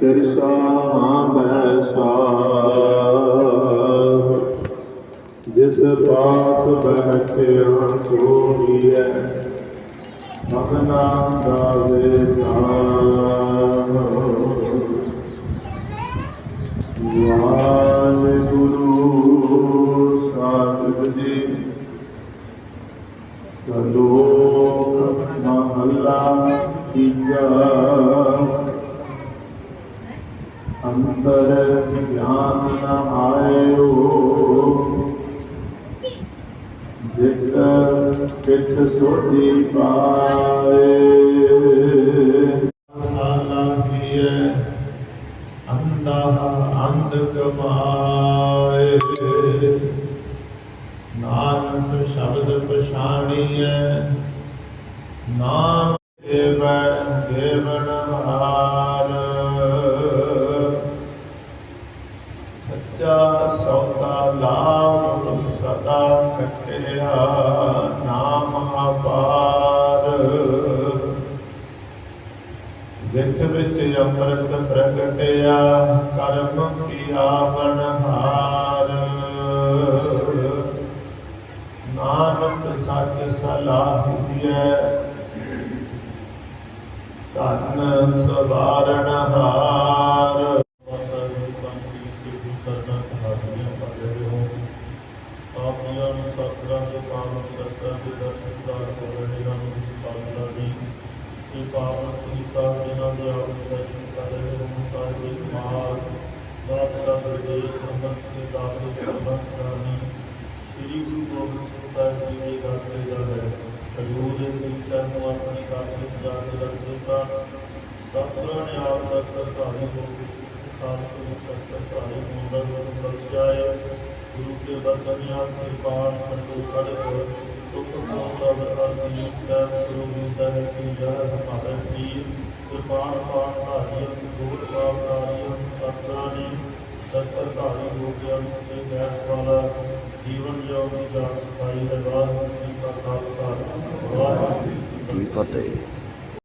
ਸਿਰਸਾ ਬੈਸਾ ਜਿਸ ਪਾਤ ਬੈਠਿਆ ਸੋਈਐ ਮਗਨਾ ਗਾਵੇ ਜਾਨ ਵਾਹਿਗੁਰੂ ਸਾਹਿਬ ਜੀ ਲੋਕ ਮਹੱਲਾ ਤੀਜਾ ਅੰਤਰ ਗਿਆਨ ਨਾ ਆਇਓ ਜਿਤ ਕਿਛ ਸੋਧੀ ਪਾਏ। ਸਾਲਾ ਕੀਏ ਅੰਦਾ ਅੰਧ ਕਮਾਏ। ਨਾਨਕ ਸ਼ਬਦ ਪਛਾਣੀਐ ਨਾਮ ਦੇਵੈ ਦੇਵਨ ਹਾਰ। ਸੱਚਾ ਸੌਦਾ ਲਾਭ ਸਦਾ ਖਟਿਆ ਨਾਮ ਅਪਾਰ। ਵਿਖ ਵਿੱਚ ਅੰਮ੍ਰਿਤ ਪ੍ਰਗਟਿਆ, ਕਰਮ ਕੀ ਆਵਣ ਹਾਰ। ਨਾਨਕ ਸੱਚ ਸਲਾਹੀਐ ਧਨ ਸਵਾਰਣ ਹਾਰ। ਆਪਨੀਆਂ ਦੇ ਪਾਵਨ ਸ਼ਸਤਰਾਂ ਦੇ ਦਰਸ਼ਨ ਕਾਰ ਕਰ ਰਹੇ ਹਨ ਖਾਲਸਾ ਜੀ ਇਹ ਪਾਵਨ ਸ੍ਰੀ ਸਾਹਿਬ ਜੀ ਨਾਲ ਦੇ ਆਪ ਦਰਸ਼ਨ ਕਰ ਰਹੇ ਹੋ ਸਾਹਿਬ ਦੇ ਕਮਾਲ ਬਾਦਸ਼ਾਹ ਦੇ ਸੰਬੰਧ ਦੇ ਦਾਤੇ ਸਮਸਤਾਨੀ ਸ੍ਰੀ ਗੁਰੂ ਗੋਬਿੰਦ ਸਿੰਘ ਸਾਹਿਬ ਜੀ ਦੀ ਗੱਲ ਤੇ ਜਾ ਹੈ ਹਜੂਰ ਸਿੰਘ ਸਾਹਿਬ ਨੂੰ ਆਪਣੇ ਘਰ ਜਾ ਕੇ ਰੱਖਦੇ ਸਨ ਸਤਿਗੁਰਾਂ ਨੇ ਆਪ ਸ਼ਸਤਰ ਧਾਰੀ ਹੋ ਖਾਲਸੇ ਨੂੰ ਸ਼ਸਤਰ ਧਾਰੀ ਮੁੰਡਾ ਨੂੰ ਬਖਸ਼ਿਆ ਹੈ। ਗੁਰੂ ਕੇ ਬਰਤਨਿਆ ਸਰਕਾਰ ਕੰਡੋ ਖੜੇ ਤੁਕ ਮੋਤਾ ਬਰਤਾਨੀ ਸਾਹਿਬ ਸਰੂਪੀ ਸਾਹਿਬ ਕੀ ਜਹ ਹਮਾਰੇ ਪੀਰ ਕਿਰਪਾਨ ਪਾਨ ਧਾਰੀਆਂ ਗੋਟ ਪਾਵਕਾਰੀਆਂ ਸਤਿਗੁਰਾਂ ਨੇ ਸ਼ਸਤਰ ਧਾਰੀ ਹੋ ਕੇ ਅੰਤ ਤੇ ਗੈਰ ਵਾਲਾ ਜੀਵਨ ਜਿਉ ਦੀ ਜਾਨ ਸਫ਼ਾਈ ਹੈ। ਵਾਹਿਗੁਰੂ ਜੀ